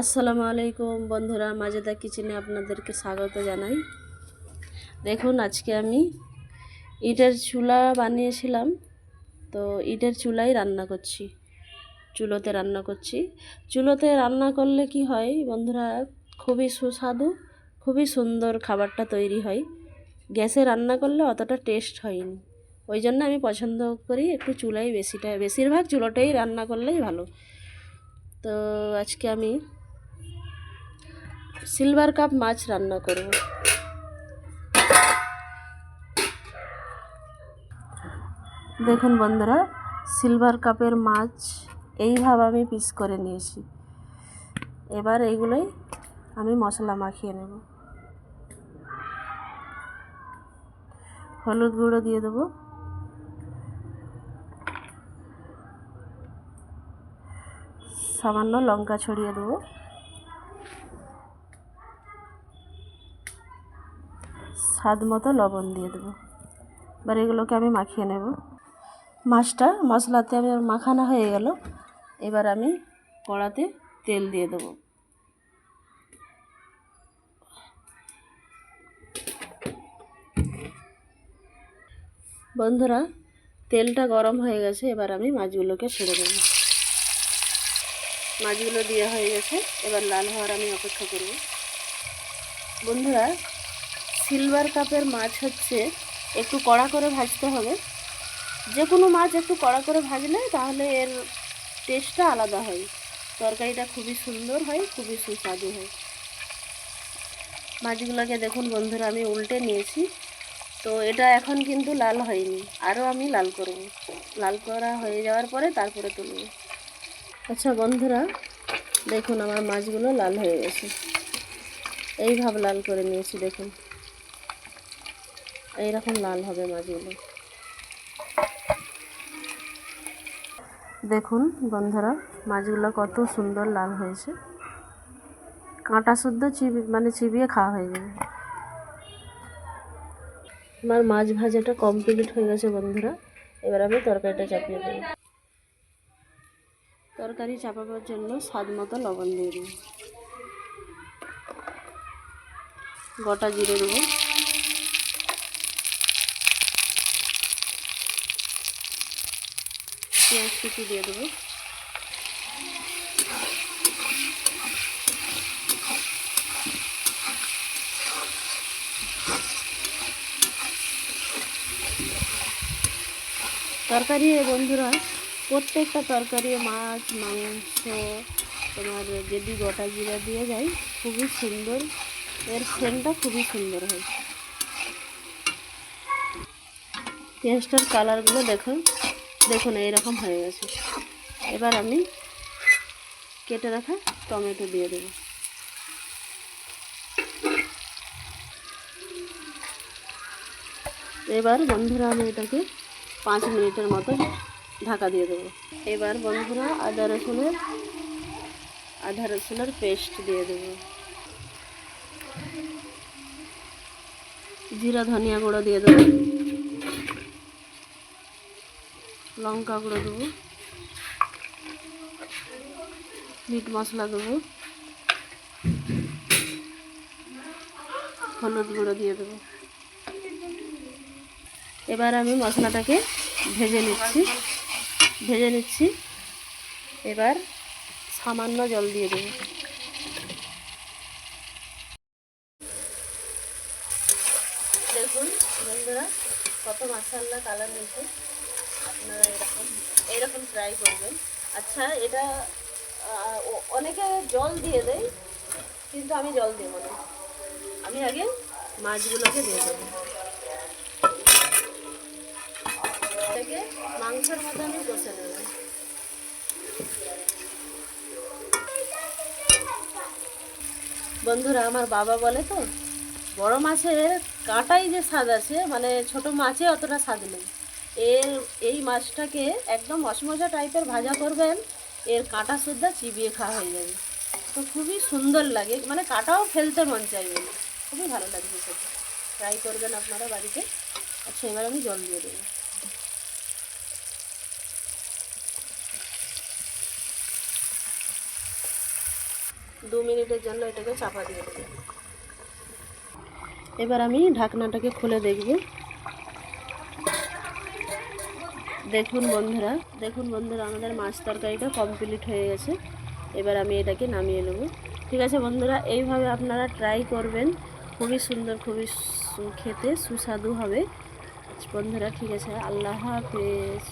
আসসালামু আলাইকুম বন্ধুরা, মাজেদা কিচেনে আপনাদেরকে স্বাগত জানাই। দেখুন, আজকে আমি ইটের চুলা বানিয়েছিলাম। তো ইটের চুলাই রান্না করছি, চুলোতে রান্না করছি। চুলোতে রান্না করলে কি হয় বন্ধুরা, খুবই সুস্বাদু, খুবই সুন্দর খাবারটা তৈরি হয়। গ্যাসে রান্না করলে অতটা টেস্ট হয়নি। ওই জন্য আমি পছন্দ করি একটু চুলাই বেশিটা, বেশিরভাগ চুলোটাই রান্না করলেই ভালো। তো আজকে আমি সিলভার কাপ মাছ রান্না করব। দেখুন বন্ধুরা, সিলভার কাপের মাছ এইভাবে আমি পিস করে নিয়েছি। এবার এইগুলোই আমি মশলা মাখিয়ে নেব। হলুদ গুঁড়ো দিয়ে দেবো। সামান্য লঙ্কা ছড়িয়ে দেবো। স্বাদ মতো লবণ দিয়ে দেবো। এবার এগুলোকে আমি মাখিয়ে নেব। মাছটা মশলাতে আমি মাখানো হয়ে গেল। এবার আমি কড়াতে তেল দিয়ে দেবো। বন্ধুরা, তেলটা গরম হয়ে গেছে। এবার আমি মাছগুলোকে ছেড়ে দেবো। মাছগুলো দেওয়া হয়ে গেছে। এবার লাল হওয়ার আমি অপেক্ষা করব। বন্ধুরা সিলভার কাপের মাছ হচ্ছে একটু কড়া করে ভাজতে হবে। যে কোনো মাছ একটু কড়া করে ভাজলে তাহলে এর টেস্টটা আলাদা হয়। তরকারিটা খুবই সুন্দর হয়, খুবই সুস্বাদু হয়। মাছগুলোকে দেখুন বন্ধুরা, আমি উল্টে নিয়েছি। তো এটা এখন কিন্তু লাল হয়নি, আরও আমি লাল করব। লাল করা হয়ে যাওয়ার পরে তারপরে তুলব। আচ্ছা বন্ধুরা, দেখুন আমার মাছগুলো লাল হয়ে গেছে। এইভাবে লাল করে নিয়েছি, দেখুন। এইরকম লাল হবে মাছগুলো। দেখুন বন্ধুরা, মাছগুলো কত সুন্দর লাল হয়েছে। কাঁটা শুদ্ধ চিবি মানে চিবিয়ে খাওয়া হয়ে যাবে। আমার মাছ ভাজাটা কমপ্লিট হয়ে গেছে বন্ধুরা। এবার আমি তরকারিটা চাপিয়ে দেবো। তরকারি চাপাবার জন্য স্বাদ মতো লবণ দিয়ে দেবো। গোটা জিরে দেবো। পেঁয়াজ কুচি দিয়ে দেবো। তরকারি বন্ধুরা, প্রত্যেকটা তরকারি মাছ, মাংস, তোমার যদি গোটা জিরা দিয়ে যায় খুবই সুন্দর। এর সেন্টটা খুবই সুন্দর হয়। পেঁয়াজটার কালারগুলো দেখুন দেখুন, এইরকম হয়ে গেছে। এবার আমি কেটে রাখা টমেটো দিয়ে দেবো। এবার বন্ধুরা, আমি এটাকে পাঁচ মিনিটের মতো ঢাকা দিয়ে দেবো। এবার বন্ধুরা, আদা রসুনের আদা রসুনের পেস্ট দিয়ে দেবো। জিরা, ধনিয়া গুঁড়ো দিয়ে দেবো। লঙ্কা গুঁড়ো দেবো। মিট মশলা দেবো। হলুদ গুঁড়ো দিয়ে দেবো। এবার আমি মশলাটাকে ভেজে নিচ্ছি। ভেজে নিচ্ছি। এবার সামান্য জল দিয়ে দেবো। দেখুন বন্ধুরা, কত মাসাল্লা কালার হয়েছে। আপনারা এরকম এরকম ট্রাই করবেন। আচ্ছা এটা অনেকে জল দিয়ে দেয়, কিন্তু আমি জল দেবো না। আমি আগে মাছগুলোকে দিয়ে দেবো। থেকে মাংসের মতো আমি কষে নেব। বন্ধুরা, আমার বাবা বলে তো, বড় মাছের কাঁটাই যে স্বাদ আছে মানে ছোট মাছে অতটা স্বাদ নেই। এর এই মাছটাকে একদম অসমজা টাইপের ভাজা করবেন, এর কাঁটা সুদ্ধা চিবিয়ে খাওয়া হয়ে যাবে। তো খুবই সুন্দর লাগে মানে কাঁটাও ফেলতে মন চাইবে খুবই ভালো লাগবে সেটা ট্রাই করবেন আপনারা বাড়িতে। আচ্ছা এবার আমি জল দিয়ে দেবো। দু মিনিটের জন্য এটাকে চাপা দিয়ে দেবো। এবার আমি ঢাকনাটাকে খুলে দেখব। দেখুন বন্ধুরা দেখুন বন্ধুরা, আমাদের মাছ তরকারিটা কমপ্লিট হয়ে গেছে। এবার আমি এটাকে নামিয়ে নেব। ঠিক আছে বন্ধুরা, এইভাবে আপনারা ট্রাই করবেন। খুবই সুন্দর, খুবই খেতে সুস্বাদু হবে। বন্ধুরা, ঠিক আছে, আল্লাহ হাফেজ।